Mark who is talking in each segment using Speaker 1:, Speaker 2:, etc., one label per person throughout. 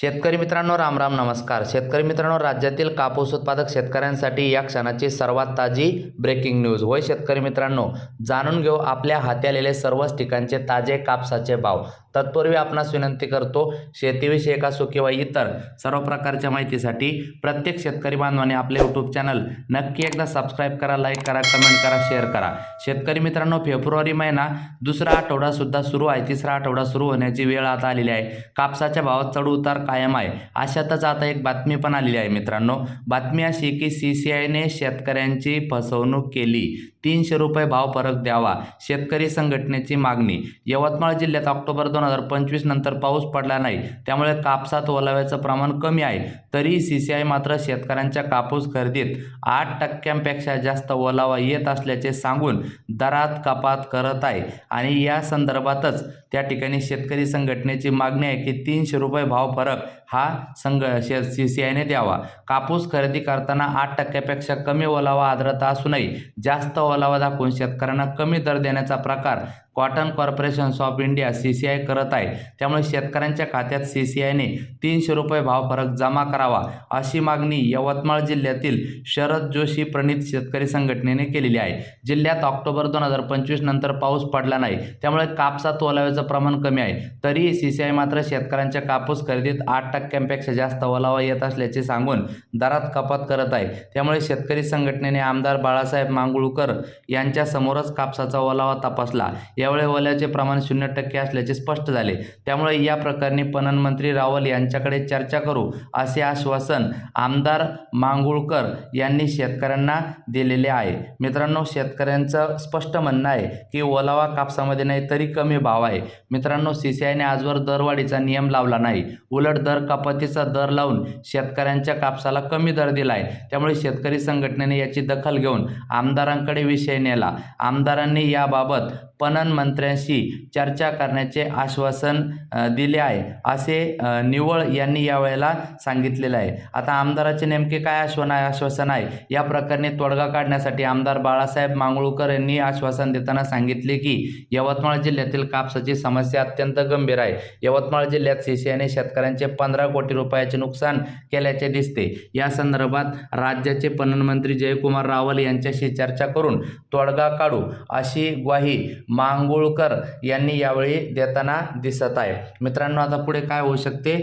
Speaker 1: शेतकरी मित्रांनो राम राम नमस्कार. शेतकरी मित्रांनो राज्यातील कापूस उत्पादक शेतकऱ्यांसाठी या क्षणाची सर्वात ताजी ब्रेकिंग न्यूज होय शेतकरी मित्रांनो जाणून घेऊ आपल्या हाती आलेले सर्वच ठिकाणचे ताजे कापसाचे भाव. तत्पूर्वी आपणास विनंती करतो शेतीविषयक असो किंवा इतर सर्व प्रकारच्या माहितीसाठी प्रत्येक शेतकरी बांधवाने आपले यूट्यूब चॅनल नक्की एकदा सबस्क्राईब करा लाईक करा कमेंट करा शेअर करा. शेतकरी मित्रांनो फेब्रुवारी महिना दुसरा आठवडासुद्धा सुरू आहे. तिसरा आठवडा सुरू होण्याची वेळ आता आलेली आहे. कापसाच्या भावात चढ उतार कायम आहे. अशातच आता एक बातमी पण आलेली आहे मित्रांनो. बातमी अशी की सी सी आयने शेतकऱ्यांची फसवणूक केली. तीनशे रुपये भाव फरक द्यावा शेतकरी संघटनेची मागणी. यवतमाळ जिल्ह्यात ऑक्टोबर दोन हजार पंचवीस नंतर पाऊस पडला नाही. त्यामुळे कापसात ओलाव्याचं प्रमाण कमी आहे. तरी सी सी आय मात्र शेतकऱ्यांच्या कापूस खरेदीत आठ टक्क्यांपेक्षा जास्त ओलावा येत असल्याचे सांगून दरात कपात करत आहे. आणि या संदर्भातच त्या ठिकाणी शेतकरी संघटनेची मागणी आहे की तीनशे रुपये भाव फरक हा संघ सी सी आयने द्यावा. कापूस खरेदी करताना आठ टक्क्यापेक्षा कमी ओलावा आर्द्रता असूनही जास्त ओलावा दाखवून शेतकऱ्यांना कमी दर देण्याचा प्रकार cotton corporations of India C C I करत आहे. त्यामुळे शेतकऱ्यांच्या खात्यात सी सी आयने तीनशे रुपये भाव फरक जमा करावा अशी मागणी यवतमाळ जिल्ह्यातील शरद जोशी प्रणित शेतकरी संघटनेने केलेली आहे. जिल्ह्यात ऑक्टोबर दोन हजार पंचवीस नंतर पाऊस पडला नाही. त्यामुळे कापसात ओलाव्याचं प्रमाण कमी आहे. तरी सी सी आय मात्र शेतकऱ्यांच्या कापूस खरेदीत आठ टक्क्यांपेक्षा जास्त ओलावा येत असल्याचे सांगून दरात कपात करत आहे. त्यामुळे शेतकरी संघटनेने आमदार बाळासाहेब मांगुळकर यांच्यासमोरच कापसाचा ओलावा तपासला. यावेळी ओल्याचे प्रमाण शून्य टक्के असल्याचे स्पष्ट झाले. त्यामुळे या प्रकरणी पणन मंत्री रावल यांच्याकडे चर्चा करू असे आश्वासन आमदार मांगुळकर यांनी शेतकऱ्यांना दिलेले आहे. मित्रांनो शेतकऱ्यांचं स्पष्ट म्हणणं आहे की ओलावा कापसामध्ये नाही तरी कमी भाव आहे. मित्रांनो सी सी आयने आजवर दरवाढीचा नियम लावला नाही. उलट दर कपातीचा दर लावून शेतकऱ्यांच्या कापसाला कमी दर दिला आहे त्यामुळे शेतकरी संघटनेने याची दखल घेऊन आमदारांकडे विषय नेला. आमदारांनी याबाबत पणन मंत्र्यांशी चर्चा करण्याचे आश्वासन दिले आहे. असे निवळ यांनी यावेळेला सांगितलेलं आहे. आता आमदाराचे नेमके काय आश्वासन आहे आश्वासन आहे? या प्रकरणी तोडगा काढण्यासाठी आमदार बाळासाहेब मांगळूकर यांनी आश्वासन देताना सांगितले की यवतमाळ जिल्ह्यातील कापसाची समस्या अत्यंत गंभीर आहे. यवतमाळ जिल्ह्यात सीसीआयने शेतकऱ्यांचे पंधरा कोटी रुपयाचे नुकसान केल्याचे दिसते. या संदर्भात राज्याचे पणन मंत्री जयकुमार रावल यांच्याशी चर्चा करून तोडगा काढू अशी ग्वाही मांग मांगुळकर यांनी यावेळी देताना दिसत आहे. मित्रांनो आता पुढे काय होऊ शकते?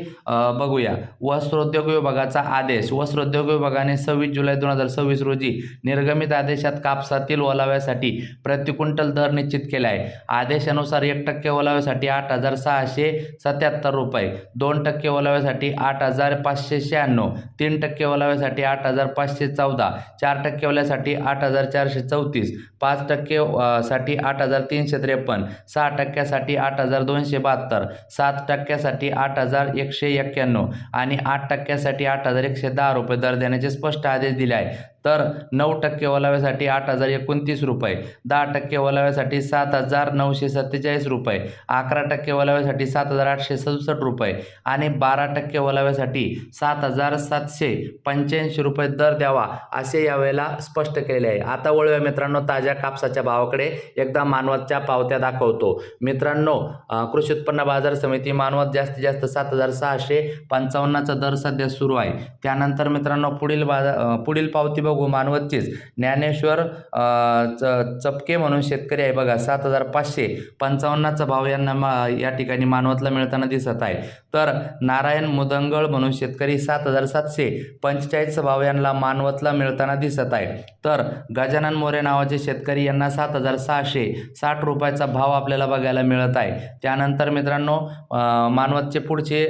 Speaker 1: बघूया. वस्त्रोद्योग विभागाचा आदेश. वस्त्रोद्योग विभागाने सव्वीस जुलै दोन हजार सव्वीस रोजी निर्गमित आदेशात कापसातील ओलाव्यासाठी प्रति क्विंटल दर निश्चित केला आहे. आदेशानुसार एक टक्के ओलाव्यासाठी आठ हजार सहाशे सत्याहत्तर रुपये दोन टक्के ओलाव्यासाठी आठ हजार पाचशे शहाण्णव तीन टक्के ओलाव्यासाठी आठ हजार पाचशे चौदा चार टक्के ओल्यासाठी आठ हजार चारशे चौतीस पाच टक्के साठी आठ हजार तीनशे त्रेपन्न. सहा टक्क्यासाठी आठ हजार दोनशे बहात्तर. सात टक्क्यासाठी आठ हजार एकशे एक्क्याण्णव. आणि आठ टक्क्यासाठी आठ हजार एकशे दहा रुपये दर देण्याचे स्पष्ट आदेश दिले आहे तर नऊ टक्के ओलाव्यासाठी आठ हजार एकोणतीस रुपये दहा टक्के ओलाव्यासाठी सात हजार नऊशे सत्तेचाळीस रुपये अकरा टक्के ओलाव्यासाठी सात हजार आठशे सदुसष्ट रुपये आणि बारा टक्के ओलाव्यासाठी सात हजार सातशे पंच्याऐंशी रुपये दर द्यावा असे यावेळेला स्पष्ट केले आहे. आता वळूया मित्रांनो ताज्या कापसाच्या भावाकडे. एकदा मानवतच्या पावत्या दाखवतो. मित्रांनो कृषी उत्पन्न बाजार समिती मानवत जास्तीत जास्त सात हजार सहाशे पंचावन्नचा दर सध्या सुरू आहे. त्यानंतर मित्रांनो पुढील बाजार पुढील पावती बघू मानवतचीच ज्ञानेश्वर च चपके म्हणून शेतकरी आहे बघा सात हजार पाचशे पंचावन्नचा भाव यांना मा या ठिकाणी मानवतला मिळताना दिसत आहे. तर नारायण मुदंगळ म्हणून शेतकरी सात हजार सातशे पंचेचाळीसचा भाव यांना मानवतला मिळताना दिसत आहे. तर गजानन मोरे नावाचे शेतकरी यांना सात हजार सहाशे साठ रुपयाचा भाव आपल्याला बघायला मिळत आहे. त्यानंतर मित्रांनो मानवतचे पुढचे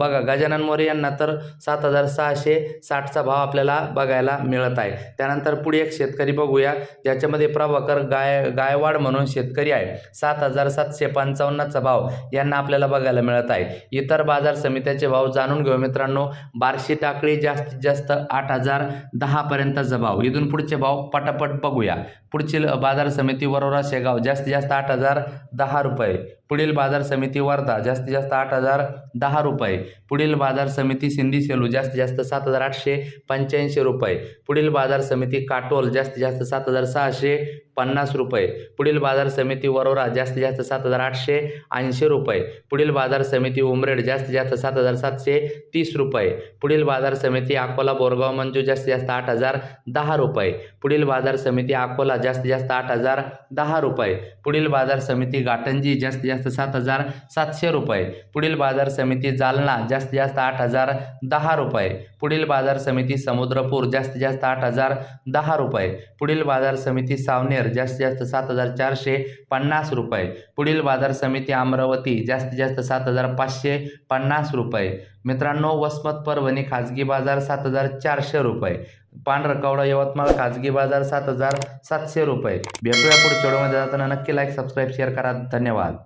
Speaker 1: बघा गजानन मोरे यांना तर सात हजार सहाशे साठचा भाव आपल्याला बघायला मिळत आहे. त्यानंतर पुढे एक शेतकरी बघूया ज्याच्यामध्ये प्रभाकर गाय गायवाड म्हणून शेतकरी आहे. सात हजार सातशे पंचावन्नचा भाव यांना आपल्याला बघायला मिळत आहे. इतर बाजार समित्याचे भाव जाणून घेऊ मित्रांनो. बार्शी टाकळी जास्तीत जास्त आठ हजार दहापर्यंतचा भाव. इथून पुढचे भाव पटापट बघूया. पुढची बाजार समिती वरोरा शेगाव जास्तीत जास्त आठ हजार दहा रुपये. पुढील बाजार समिती वर्धा जास्तीत जास्त आठ हजार दहा रुपये. पुढील बाजार समिती सिंधी सेलू जास्तीत जास्त सात हजार आठशे पंच्याऐंशी रुपये. पुढील बाजार समिती काटोल जास्तीत जास्त सात हजार सहाशे पन्नास रुपये. पुढील बाजार समिती वरोरा जास्तीत जास्त सात हजार आठशे ऐंशी रुपये. पुढील बाजार समिती उमरेड जास्तीत जास्त सात हजार सातशे तीस रुपये. पुढील बाजार समिती अकोला बोरगाव मंजू जास्तीत जास्त आठ हजार दहा रुपये. पुढील बाजार समिती अकोला जास्तीत जास्त आठ हजार दहा रुपये. पुढील बाजार समिती घाटंजी जास्तीत जास्त सात हजार सातशे रुपये. पुढील बाजार समिती जालना जास्तीत जास्त आठ हजार दहा रुपये. पुढील बाजार समिती समुद्रपूर जास्तीत जास्त आठ हजार दहा रुपये. पुढील बाजार समिती सावनेर जास्तीत जास्त सात हजार चारशे पन्नास रुपये. पुढील बाजार समिती अमरावती जास्तीत जास्त सात हजार पाचशे पन्नास रुपये. मित्रांनो वसमत परभणी खाजगी बाजार सात हजार चारशे रुपये. पांढरकवडा यवतमाळ खाजगी बाजार सात हजार सातशे रुपये. भेटूया पुढच्या व्हिडिओमध्ये. जाताना नक्की लाईक सबस्क्राईब शेअर करा. धन्यवाद.